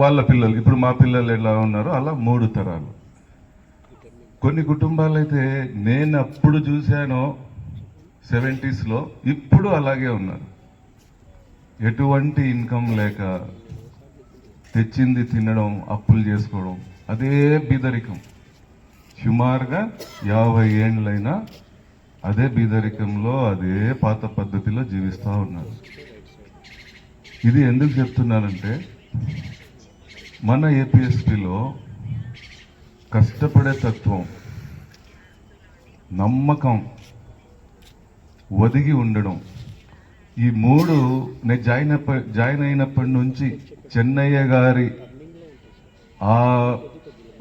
వాళ్ళ పిల్లలు ఇప్పుడు మా పిల్లలు ఎలా ఉన్నారో అలా మూడు తరాలు. కొన్ని కుటుంబాలు అయితే నేను అప్పుడు చూశానో సెవెంటీస్లో ఇప్పుడు అలాగే ఉన్నారు. ఎటువంటి ఇన్కమ్ లేక తెచ్చింది తినడం అప్పులు చేసుకోవడం అదే బీదరికం. సుమారుగా యాభై ఏండ్లైనా అదే బీదరికంలో అదే పాత పద్ధతిలో జీవిస్తూ ఉన్నారు. ఇది ఎందుకు చెప్తున్నానంటే మన ఏపీఎస్పీలో కష్టపడే తత్వం నమ్మకం ఒదిగి ఉండడం. ఈ మూడు నేను జాయిన్ అప్ప జాయిన్ అయినప్పటి నుంచి చెన్నయ్య గారి ఆ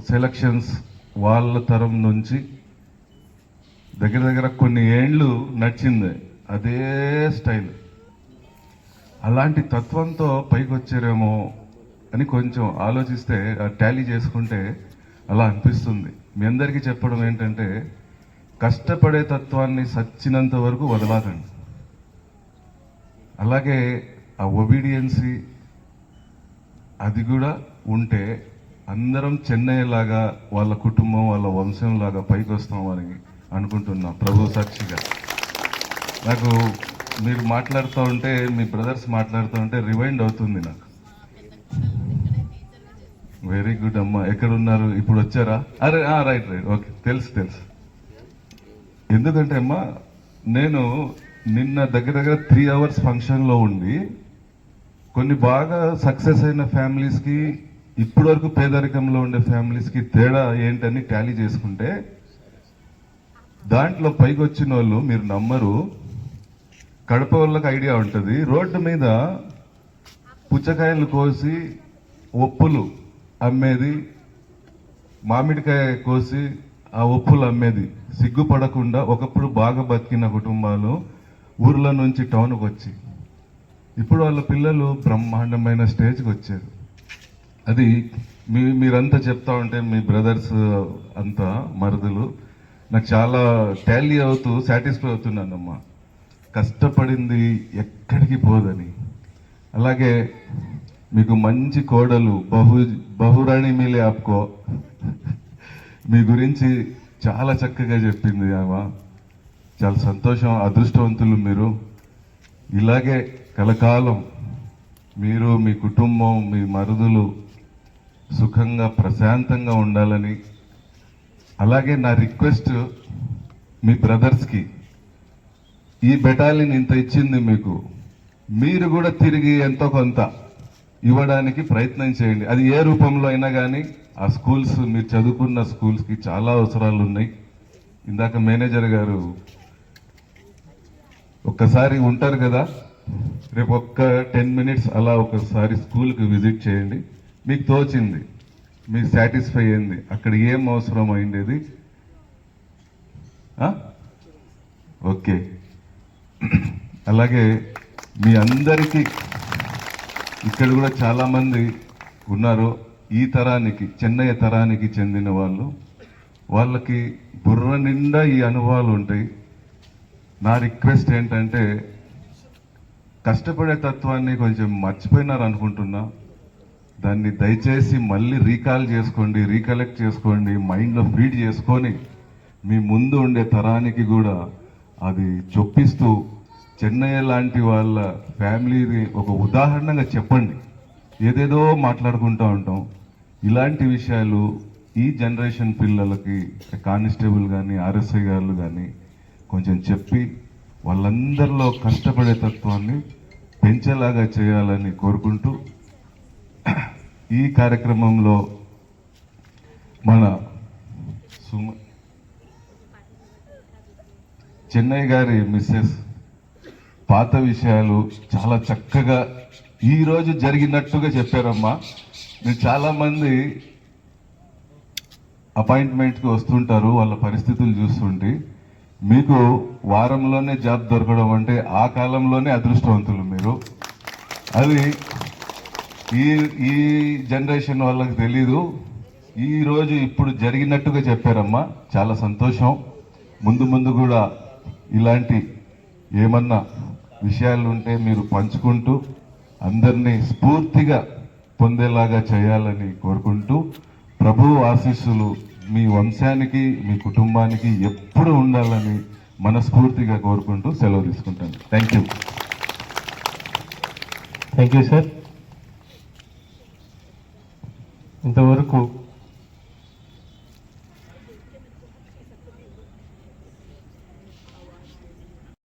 సెలక్షన్స్ వాళ్ళ తరం నుంచి దగ్గర దగ్గర కొన్ని ఏండ్లు నడిచింది అదే స్టైల్. అలాంటి తత్వంతో పైకి వచ్చారేమో అని కొంచెం ఆలోచిస్తే టాలీ చేసుకుంటే అలా అనిపిస్తుంది. మీ అందరికీ చెప్పడం ఏంటంటే కష్టపడే తత్వాన్ని సచ్చినంత వరకు వదలాకండి. అలాగే ఆ ఒబీడియన్సీ అది కూడా ఉంటే అందరం చెన్నై లాగా వాళ్ళ కుటుంబం వాళ్ళ వంశం లాగా పైకి వస్తామని అనుకుంటున్నా ప్రభు సాక్షిగా. నాకు మీరు మాట్లాడుతూ ఉంటే మీ బ్రదర్స్ మాట్లాడుతూ ఉంటే రివైండ్ అవుతుంది నాకు. వెరీ గుడ్ అమ్మా. ఎక్కడ ఉన్నారు ఇప్పుడు వచ్చారా? అరే రైట్ రైట్. ఓకే. తెలుసు తెలుసు. ఎందుకంటే అమ్మా నేను నిన్న దగ్గర దగ్గర త్రీ అవర్స్ ఫంక్షన్లో ఉండి కొన్ని బాగా సక్సెస్ అయిన ఫ్యామిలీస్కి ఇప్పటి వరకు పేదరికంలో ఉండే ఫ్యామిలీస్కి తేడా ఏంటని టాలీ చేసుకుంటే దాంట్లో పైకి వచ్చిన వాళ్ళు మీరు నమ్మరు. కడప వాళ్ళకి ఐడియా ఉంటుంది. రోడ్డు మీద పుచ్చకాయలు కోసి ఒప్పులు అమ్మేది మామిడికాయ కోసి ఆ ఒప్పులు అమ్మేది. సిగ్గుపడకుండా ఒకప్పుడు బాగా బతికిన కుటుంబాలు ఊర్ల నుంచి టౌన్కి వచ్చి. ఇప్పుడు వాళ్ళ పిల్లలు బ్రహ్మాండమైన స్టేజ్కి వచ్చారు. అది మీ మీరంతా చెప్తా ఉంటే మీ బ్రదర్స్ అంతా మరుదులు. నాకు చాలా టాలీ అవుతూ సాటిస్ఫై అవుతున్నానమ్మా. కష్టపడింది ఎక్కడికి పోదని. అలాగే మీకు మంచి కోడలు బహు బహురాణి మీలే ఆపుకో. మీ గురించి చాలా చక్కగా చెప్పింది ఆమె. చాలా సంతోషం అదృష్టవంతులు మీరు. ఇలాగే కలకాలం మీరు మీ కుటుంబం మీ మరుదులు సుఖంగా ప్రశాంతంగా ఉండాలని. అలాగే నా రిక్వెస్ట్ మీ బ్రదర్స్కి ఈ బెటాలిన్ ఇంత ఇచ్చింది మీకు. మీరు కూడా తిరిగి ఎంతో కొంత ఇవ్వడానికి ప్రయత్నం చేయండి. అది ఏ రూపంలో అయినా కానీ ఆ స్కూల్స్ మీరు చదువుకున్న స్కూల్స్కి చాలా అవసరాలు ఉన్నాయి. ఇందాక మేనేజర్ గారు ఒక్కసారి ఉంటారు కదా రేపు ఒక్క టెన్ మినిట్స్ అలా ఒకసారి స్కూల్కి విజిట్ చేయండి. మీకు తోచింది మీకు సాటిస్ఫై అయింది అక్కడ ఏం అవసరం అయిండేది? ఓకే. అలాగే మీ అందరికీ ఇక్కడ కూడా చాలా మంది ఉన్నారు. ఈ తరానికి చెన్నై తరానికి చెందిన వాళ్ళు. వాళ్ళకి బుర్ర నిండా ఈ అనుభవాలు ఉంటాయి. నా రిక్వెస్ట్ ఏంటంటే కష్టపడే తత్వాన్ని కొంచెం మర్చిపోయినారు అనుకుంటున్నా. దాన్ని దయచేసి మళ్ళీ రీకాల్ చేసుకోండి రీకలెక్ట్ చేసుకోండి మైండ్లో ఫీడ్ చేసుకొని మీ ముందు ఉండే తరానికి కూడా అది చొప్పిస్తూ చెన్నై లాంటి వాళ్ళ ఫ్యామిలీని ఒక ఉదాహరణగా చెప్పండి. ఏదేదో మాట్లాడుకుంటూ ఉంటాం. ఇలాంటి విషయాలు ఈ జనరేషన్ పిల్లలకి కానిస్టేబుల్ కానీ ఆర్ఎస్ఐ గారు కానీ కొంచెం చెప్పి వాళ్ళందరిలో కష్టపడే తత్వాన్ని పెంచేలాగా చేయాలని కోరుకుంటూ ఈ కార్యక్రమంలో మన సుమ చెన్నై గారి మిస్సెస్ పాత విషయాలు చాలా చక్కగా ఈరోజు జరిగినట్టుగా చెప్పారమ్మా. మీరు చాలామంది అపాయింట్మెంట్కి వస్తుంటారు వాళ్ళ పరిస్థితులు చూస్తుంటే. మీకు వారంలోనే జాబ్ దొరకడం అంటే ఆ కాలంలోనే అదృష్టవంతులు మీరు. అది ఈ ఈ జనరేషన్ వాళ్ళకి తెలీదు. ఈరోజు ఇప్పుడు జరిగినట్టుగా చెప్పారమ్మా. చాలా సంతోషం. ముందు ముందు కూడా ఇలాంటి ఏమన్నా విషయాలు ఉంటే మీరు పంచుకుంటూ అందరినీ స్ఫూర్తిగా పొందేలాగా చేయాలని కోరుకుంటూ ప్రభు ఆశీస్సులు మీ వంశానికి మీ కుటుంబానికి ఎప్పుడు ఉండాలని మనస్ఫూర్తిగా కోరుకుంటూ సెలవు తీసుకుంటాను. Thank you thank you sir ఇంతవరకు